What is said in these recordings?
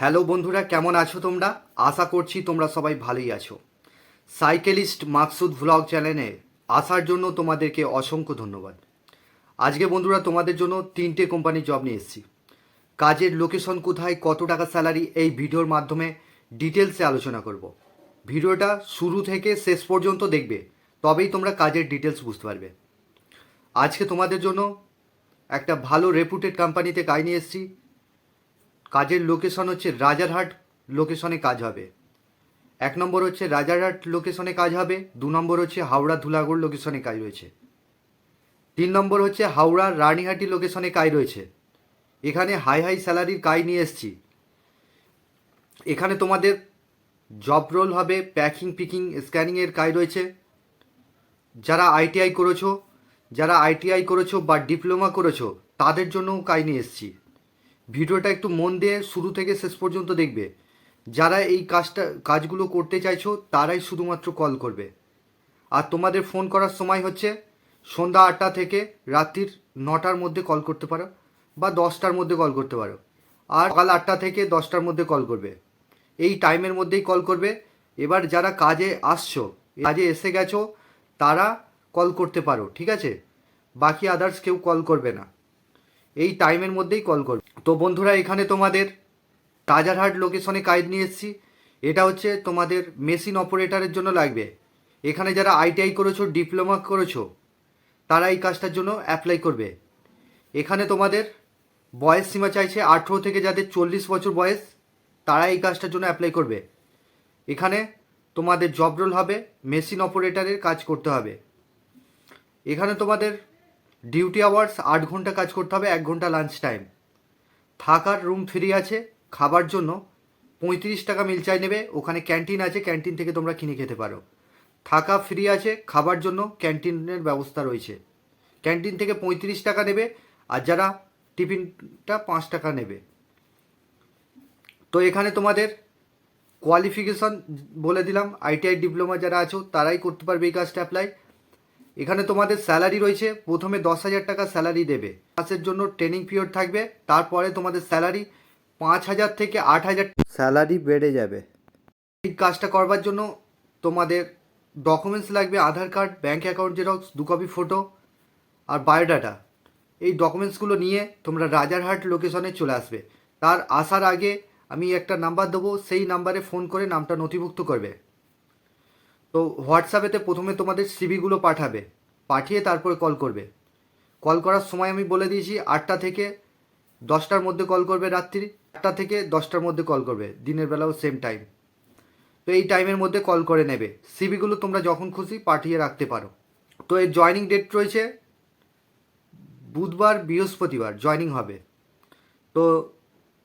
Hello বন্ধুরা, কেমন আছো তোমরা? আশা করছি তোমরা সবাই ভালোই আছো। সাইকেলিস্ট মাকসুদ ভ্লগ চ্যানেলে আসার জন্য তোমাদেরকে অসংখ্য ধন্যবাদ। আজকে বন্ধুরা, তোমাদের জন্য তিনটে কোম্পানির জব নিয়ে এসেছি। কাজের লোকেশন কোথায়, কত টাকা স্যালারি, এই ভিডিওর মাধ্যমে ডিটেলসে আলোচনা করব। ভিডিওটা শুরু থেকে শেষ পর্যন্ত দেখবে, তবেই তোমরা কাজের ডিটেলস বুঝতে পারবে। আজকে তোমাদের জন্য একটা ভালো রেপুটেড কোম্পানিতে কাজ নিয়ে এসেছি। কাজের লোকেশন হচ্ছে রাজারহাট লোকেশনে কাজ হবে। এক নম্বর হচ্ছে রাজারহাট লোকেশনে কাজ হবে, দু নম্বর হচ্ছে হাওড়া ধুলাগড় লোকেশনে কাজ রয়েছে। তিন নম্বর হচ্ছে হাওড়া রানীহাটি লোকেশনে কাজ রয়েছে। এখানে হাই হাই স্যালারির কাজ নিয়ে এসেছি। এখানে তোমাদের জব রোল হবে প্যাকিং পিকিং স্ক্যানিংয়ের কাজ রয়েছে। যারা আইটিআই করেছ, যারা আইটিআই করেছ বা ডিপ্লোমা করেছ, তাদের জন্যও কাজ নিয়ে এসেছি। ভিডিওটা একটু মন দিয়ে শুরু থেকে শেষ পর্যন্ত দেখবে। যারা এই কাজটা, কাজগুলো করতে চাইছো, তারাই শুধুমাত্র কল করবে। আর তোমাদের ফোন করার সময় হচ্ছে সন্ধ্যা আটটা থেকে রাত্রির নটার মধ্যে কল করতে পারো বা দশটার মধ্যে কল করতে পারো। আর সকাল আটটা থেকে দশটার মধ্যে কল করবে। এই টাইমের মধ্যেই কল করবে। এবার যারা কাজে আসছো, কাজে এসে গেছো, তারা কল করতে পারো, ঠিক আছে? বাকি আদার্স কেউ কল করবে না। এই টাইমের মধ্যেই কল করবে। তো বন্ধুরা, এখানে তোমাদের রাজারহাট লোকেশনে কাজ নিয়ে এসেছি। এটা হচ্ছে তোমাদের মেশিন অপারেটারের জন্য লাগবে। এখানে যারা আইটিআই করেছ ডিপ্লোমা করেছ, তারা এই কাজটার জন্য অ্যাপ্লাই করবে। এখানে তোমাদের বয়স সীমা চাইছে আঠেরো থেকে যাদের চল্লিশ বছর বয়স, তারা এই কাজটার জন্য অ্যাপ্লাই করবে। এখানে তোমাদের জব রোল হবে মেশিন অপারেটরের কাজ করতে হবে। এখানে তোমাদের ডিউটি আওয়ার্স আট ঘণ্টা কাজ করতে হবে, এক ঘণ্টা লাঞ্চ টাইম থাকার রুম ফ্রি আছে, খাবার জন্য পঁয়ত্রিশ টাকা মিল চাই নেবে, ওখানে ক্যান্টিন আছে ক্যান্টিন থেকে তোমরা কিনে খেতে পারো। থাকা ফ্রি আছে, খাবার জন্য ক্যান্টিনের ব্যবস্থা রয়েছে। ক্যান্টিন থেকে পঁয়ত্রিশ টাকা নেবে, আর যারা টিফিনটা পাঁচ টাকা নেবে। তো এখানে তোমাদের কোয়ালিফিকেশন বলে দিলাম আইটিআই ডিপ্লোমা যারা আছো, তারাই করতে পারবে এই কাজটা অ্যাপ্লাই এখানে তোমাদের স্যালারি রয়েছে প্রথমে দশ হাজার টাকা স্যালারি দেবে। মাসের জন্য ট্রেনিং পিরিয়ড থাকবে তারপরে তোমাদের স্যালারি পাঁচ হাজার থেকে আট হাজার স্যালারি বেড়ে যাবে। এই কাজটা করবার জন্য তোমাদের ডকুমেন্টস লাগবে Aadhaar card bank account xerox দু কপি ফটো আর বায়োডাটা এই ডকুমেন্টসগুলো নিয়ে তোমরা রাজারহাট লোকেশনে চলে আসবে। তার আসার আগে আমি একটা নাম্বার দেবো সেই নাম্বারে ফোন করে নামটা নথিভুক্ত করবে। তো হোয়াটসঅ্যাপেতে প্রথমে তোমাদের সিভিগুলো পাঠাবে, পাঠিয়ে তারপরে কল করবে। কল করার সময় আমি বলে দিয়েছি আটটা থেকে দশটার মধ্যে কল করবে রাত্রি, আটটা থেকে দশটার মধ্যে কল করবে, দিনের বেলাও সেম টাইম তো এই টাইমের মধ্যে কল করে নেবে। সিভিগুলো তোমরা যখন খুশি পাঠিয়ে রাখতে পারো। তো এর জয়নিং ডেট রয়েছে বুধবার, বৃহস্পতিবার জয়নিং হবে। তো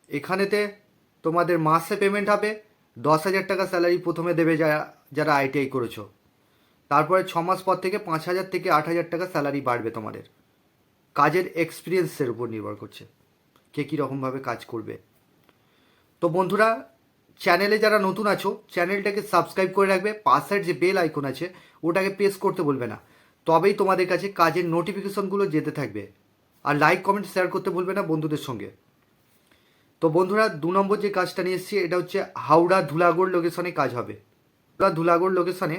এখানেতে তোমাদের মাসে পেমেন্ট হবে দশ হাজার টাকা স্যালারি প্রথমে দেবে যারা যারা আইটিআই করেছ। তারপরে ছ মাস পর থেকে পাঁচ হাজার থেকে আট হাজার টাকা স্যালারি বাড়বে তোমাদের। কাজের এক্সপিরিয়েন্সের উপর নির্ভর করছে, কে কীরকমভাবে কাজ করবে। তো বন্ধুরা, চ্যানেলে যারা নতুন আছো, চ্যানেলটাকে সাবস্ক্রাইব করে রাখবে, পাশের যে বেল আইকন আছে, ওটাকে প্রেস করতে বলবে না। তবেই তোমাদের কাছে কাজের নোটিফিকেশনগুলো যেতে থাকবে। আর লাইক, কমেন্ট, শেয়ার করতে বলবে না বন্ধুদের সঙ্গে। তো বন্ধুরা, দু নম্বর যে কাজটা নিয়ে এসেছি, এটা হচ্ছে হাওড়া ধুলাগড় লোকেশনে কাজ হবে। হাওড়া ধুলাগড় লোকেশনে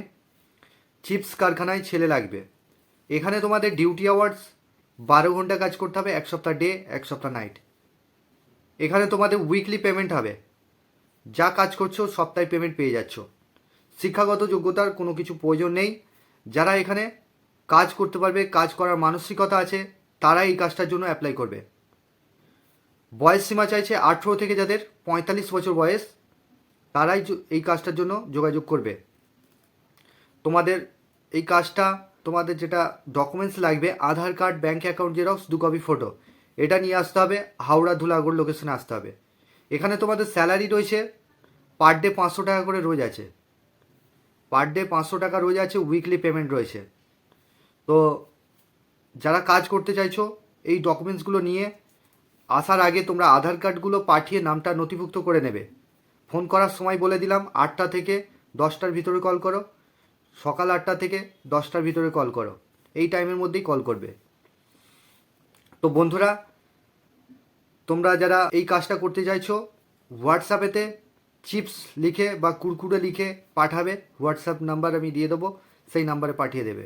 চিপস কারখানায় ছেলে লাগবে। এখানে তোমাদের ডিউটি আওয়ার্স বারো ঘণ্টা কাজ করতে হবে, এক সপ্তাহ ডে এক সপ্তাহ নাইট এখানে তোমাদের উইকলি পেমেন্ট হবে। যা কাজ করছ, সপ্তাহে পেমেন্ট পেয়ে যাচ্ছ। শিক্ষাগত যোগ্যতার কোনো কিছু প্রয়োজন নেই। যারা এখানে কাজ করতে পারবে, কাজ করার মানসিকতা আছে তারা এই কাজটার জন্য অ্যাপ্লাই করবে। বয়স সীমা চাইছে আঠেরো থেকে যাদের পঁয়তাল্লিশ বছর বয়স, তারাই এই কাজটার জন্য যোগাযোগ করবে। তোমাদের এই কাজটা, তোমাদের যেটা ডকুমেন্টস লাগবে, Aadhaar card bank account xerox দু কপি ফটো এটা নিয়ে আসতে হবে, হাওড়া ধুলাগড় লোকেশনে আসতে হবে। এখানে তোমাদের স্যালারি রয়েছে পার ডে পাঁচশো টাকা করে রোজ আছে। পার ডে পাঁচশো টাকা রোজ আছে উইকলি পেমেন্ট রয়েছে। তো যারা কাজ করতে চাইছো, এই ডকুমেন্টসগুলো নিয়ে আসার আগে তোমরা আধার কার্ডগুলো পাঠিয়ে নামটা নথিভুক্ত করে নেবে। ফোন করার সময় বলে দিলাম, আটটা থেকে দশটার ভিতরে কল করো। সকাল আটটা থেকে দশটার ভিতরে কল করো। এই টাইমের মধ্যেই কল করবে। তো বন্ধুরা, তোমরা যারা এই কাজটা করতে চাইছো হোয়াটসঅ্যাপেতে চিপস লিখে বা কুরকুরে লিখে পাঠাবে। হোয়াটসঅ্যাপ নাম্বার আমি দিয়ে দেবো, সেই নাম্বারে পাঠিয়ে দেবে।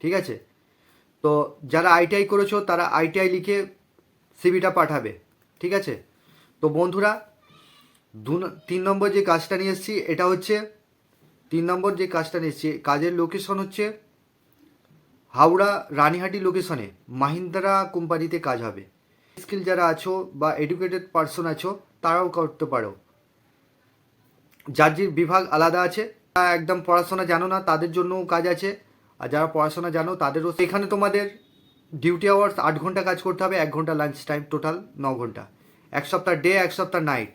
ঠিক আছে? তো যারা আইটিআই করেছ, তারা আইটিআই লিখে সিবিটা পাঠাবে, ঠিক আছে? তো বন্ধুরা, দু তিন নম্বর যে কাজটা নিয়ে এসেছি, এটা হচ্ছে, তিন নম্বর যে কাজটা নিয়ে এসেছি, কাজের লোকেশন হচ্ছে হাওড়া রানীহাটি লোকেশনে মাহিন্দ্রা কোম্পানিতে কাজ হবে। স্কিল যারা আছো বা এডুকেটেড পার্সন আছো, তারাও করতে পারো। যার যে বিভাগ আলাদা আছে একদম পড়াশোনা জানো না, তাদের জন্যও কাজ আছে, আর যারা পড়াশোনা জানো, তাদেরও এখানে তোমাদের ডিউটি আওয়ার্স আট ঘণ্টা কাজ করতে হবে, এক ঘণ্টা লাঞ্চ টাইম টোটাল ন ঘণ্টা। এক সপ্তাহ ডে এক সপ্তাহ নাইট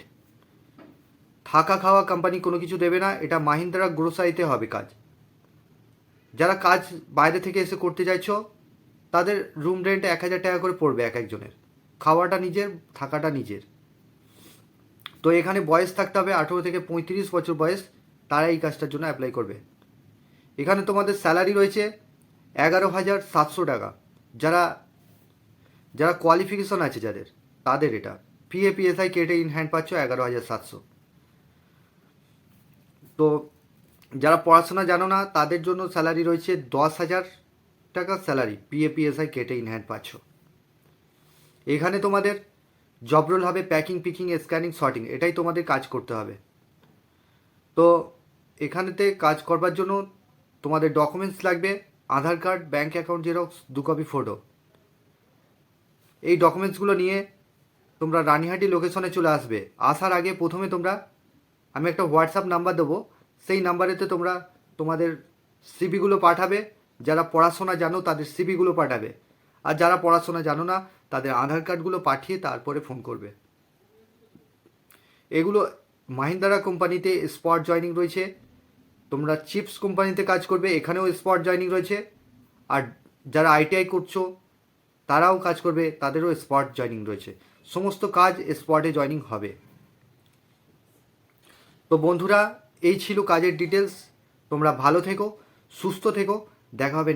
থাকা খাওয়া কোম্পানি কোনো কিছু দেবে না, এটা মাহিন্দ্রা গ্রোসারিতে হবে কাজ। যারা কাজ বাইরে থেকে এসে করতে চাইছো, তাদের রুম রেন্ট এক হাজার টাকা করে পড়বে এক একজনের। খাওয়াটা নিজের, থাকাটা নিজের। তো এখানে বয়স থাকতে হবে আঠেরো থেকে পঁয়ত্রিশ বছর বয়স তারা এই কাজটার জন্য অ্যাপ্লাই করবে। এখানে তোমাদের স্যালারি রয়েছে এগারো হাজার সাতশো টাকা। যারা যারা কোয়ালিফিকেশন আছে যাদের, তাদের এটা। পিএ পিএসআই কেটে ইন হ্যান্ড পাচ্ছ এগারো হাজার সাতশো। তো যারা পড়াশোনা জানো না, তাদের জন্য স্যালারি রয়েছে দশ হাজার টাকা স্যালারি পিএ পিএসআই কেটে ইন হ্যান্ড পাচ্ছ। এখানে তোমাদের জব রোল হবে প্যাকিং পিকিং স্ক্যানিং শর্টিং এটাই তোমাদের কাজ করতে হবে। তো এখানেতে কাজ করবার জন্য তোমাদের ডকুমেন্টস লাগবে। Aadhaar card bank account xerox দু কপি ফটো এই ডকুমেন্টসগুলো নিয়ে তোমরা রানীহাটি লোকেশনে চলে আসবে। আসার আগে প্রথমে তোমরা, আমি একটা হোয়াটসঅ্যাপ নাম্বার দেবো। সেই নাম্বারেতে তোমরা তোমাদের সিবিগুলো পাঠাবে। যারা পড়াশোনা জানো, তাদের সিবিগুলো পাঠাবে। আর যারা পড়াশোনা জানো না, তাদের আধার কার্ডগুলো পাঠিয়ে তারপরে ফোন করবে। এগুলো মাহিন্দ্রা কোম্পানিতে স্পট জয়নিং রয়েছে। তোমরা চিপস কোম্পানিতে কাজ করবে, এখানেও স্পট জয়নিং রয়েছে। আর যারা আইটিআই করছ, তারাও কাজ করবে, তাদেরও স্পট জয়নিং রয়েছে। সমস্ত কাজ স্পটে জয়নিং হবে। তো বন্ধুরা, এই ছিল কাজের ডিটেলস। তোমরা ভালো থেকো, সুস্থ থেকো, দেখা হবে